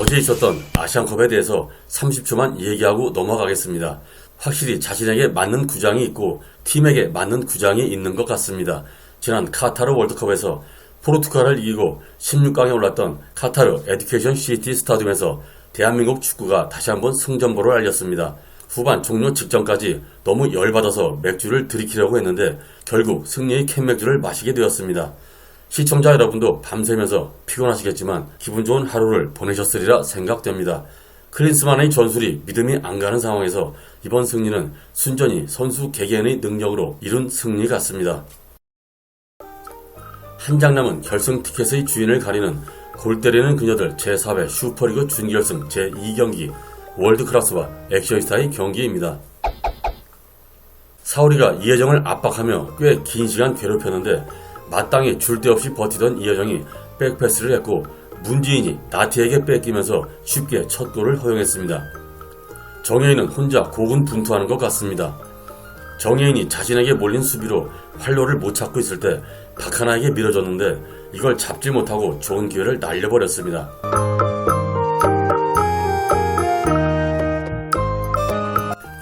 어제 있었던 아시안컵에 대해서 30초만 얘기하고 넘어가겠습니다. 확실히 자신에게 맞는 구장이 있고 팀에게 맞는 구장이 있는 것 같습니다. 지난 카타르 월드컵에서 포르투갈을 이기고 16강에 올랐던 카타르 에듀케이션 시티 스타디움에서 대한민국 축구가 다시 한번 승전보를 알렸습니다. 후반 종료 직전까지 너무 열받아서 맥주를 들이키려고 했는데 결국 승리의 캔맥주를 마시게 되었습니다. 시청자 여러분도 밤새면서 피곤하시겠지만 기분 좋은 하루를 보내셨으리라 생각됩니다. 클린스만의 전술이 믿음이 안 가는 상황에서 이번 승리는 순전히 선수 개개인의 능력으로 이룬 승리 같습니다. 한 장 남은 결승 티켓의 주인을 가리는 골 때리는 그녀들 제4회 슈퍼리그 준결승 제2경기 월드클래스와 액션스타의 경기입니다. 사우리가 이혜정을 압박하며 꽤 긴 시간 괴롭혔는데 마땅히 줄 데 없이 버티던 이혜정이 백패스를 했고 문지인이 나티에게 뺏기면서 쉽게 첫 골을 허용했습니다. 정혜인은 혼자 고군분투하는 것 같습니다. 정혜인이 자신에게 몰린 수비로 활로를 못 찾고 있을 때 박하나에게 밀어줬는데 이걸 잡지 못하고 좋은 기회를 날려버렸습니다.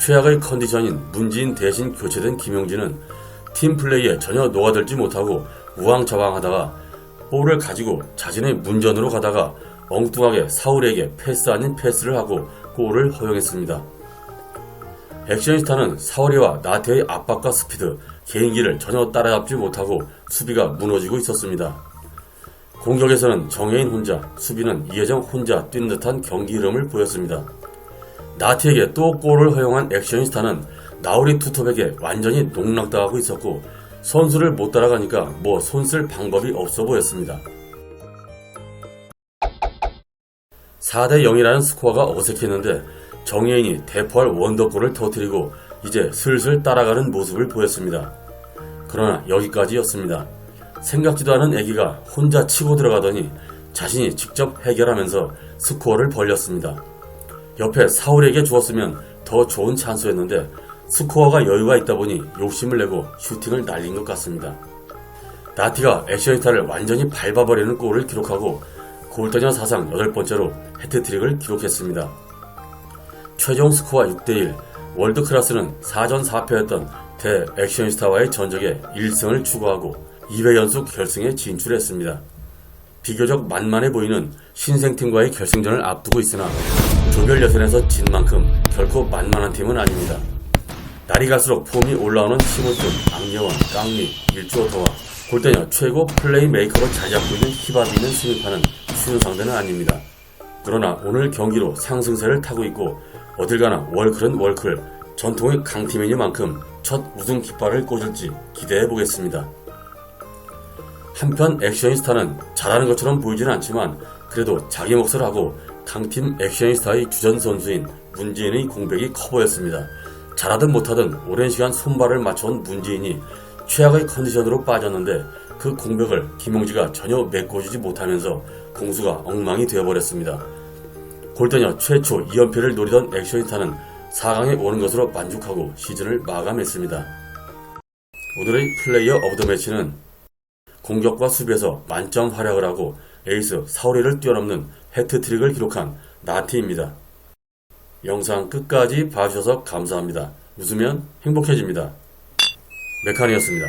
최악의 컨디션인 문지인 대신 교체된 김용진은 팀 플레이에 전혀 녹아들지 못하고 우왕좌왕하다가 볼을 가지고 자신의 문전으로 가다가 엉뚱하게 사울에게 패스 아닌 패스를 하고 골을 허용했습니다. 액션스타는 사울이와 나태의 압박과 스피드, 개인기를 전혀 따라잡지 못하고 수비가 무너지고 있었습니다. 공격에서는 정혜인 혼자, 수비는 이혜정 혼자 뛰는 듯한 경기 흐름을 보였습니다. 나티에게 또 골을 허용한 액션스타는 나우리 투톱에게 완전히 농락당하고 있었고 선수를 못 따라가니까 뭐 손쓸 방법이 없어 보였습니다. 4대 0이라는 스코어가 어색했는데 정예인이 대포할 원더골을 터뜨리고 이제 슬슬 따라가는 모습을 보였습니다. 그러나 여기까지였습니다. 생각지도 않은 애기가 혼자 치고 들어가더니 자신이 직접 해결하면서 스코어를 벌렸습니다. 옆에 사울에게 주었으면 더 좋은 찬스였는데 스코어가 여유가 있다 보니 욕심을 내고 슈팅을 날린 것 같습니다. 나티가 액션이타를 완전히 밟아버리는 골을 기록하고 골대전 사상 8번째로 해트트릭을 기록했습니다. 최종 스코어 6대1 월드클래스는 4전 4패였던 대 액션스타와의 전적에 1승을 추구하고 2회 연속 결승에 진출했습니다. 비교적 만만해 보이는 신생팀과의 결승전을 앞두고 있으나 조별 예선에서 진 만큼 결코 만만한 팀은 아닙니다. 날이 갈수록 폼이 올라오는 심호준, 악여원, 깡리, 일주어터와 골대녀 최고 플레이메이커로 자리잡고 있는 힙합 있는 수비파는 쉬운 상대는 아닙니다. 그러나 오늘 경기로 상승세를 타고 있고 어딜 가나 월클은 월클 전통의 강팀이니만큼 첫 우승 깃발을 꽂을지 기대해 보겠습니다. 한편 액션이스타는 잘하는 것처럼 보이지는 않지만 그래도 자기 몫을 하고 강팀 액션이스타의 주전 선수인 문지인의 공백이 커 보였습니다. 잘하든 못하든 오랜 시간 손발을 맞춰온 문지인이 최악의 컨디션으로 빠졌는데 그 공백을 김용지가 전혀 메꿔주지 못하면서 공수가 엉망이 되어버렸습니다. 골대녀 최초 2연패를 노리던 액션이스타는 4강에 오는 것으로 만족하고 시즌을 마감했습니다. 오늘의 플레이어 오브 더 매치는 공격과 수비에서 만점 활약을 하고 에이스 사우리를 뛰어넘는 해트트릭을 기록한 나티입니다. 영상 끝까지 봐주셔서 감사합니다. 웃으면 행복해집니다. 메칸이었습니다.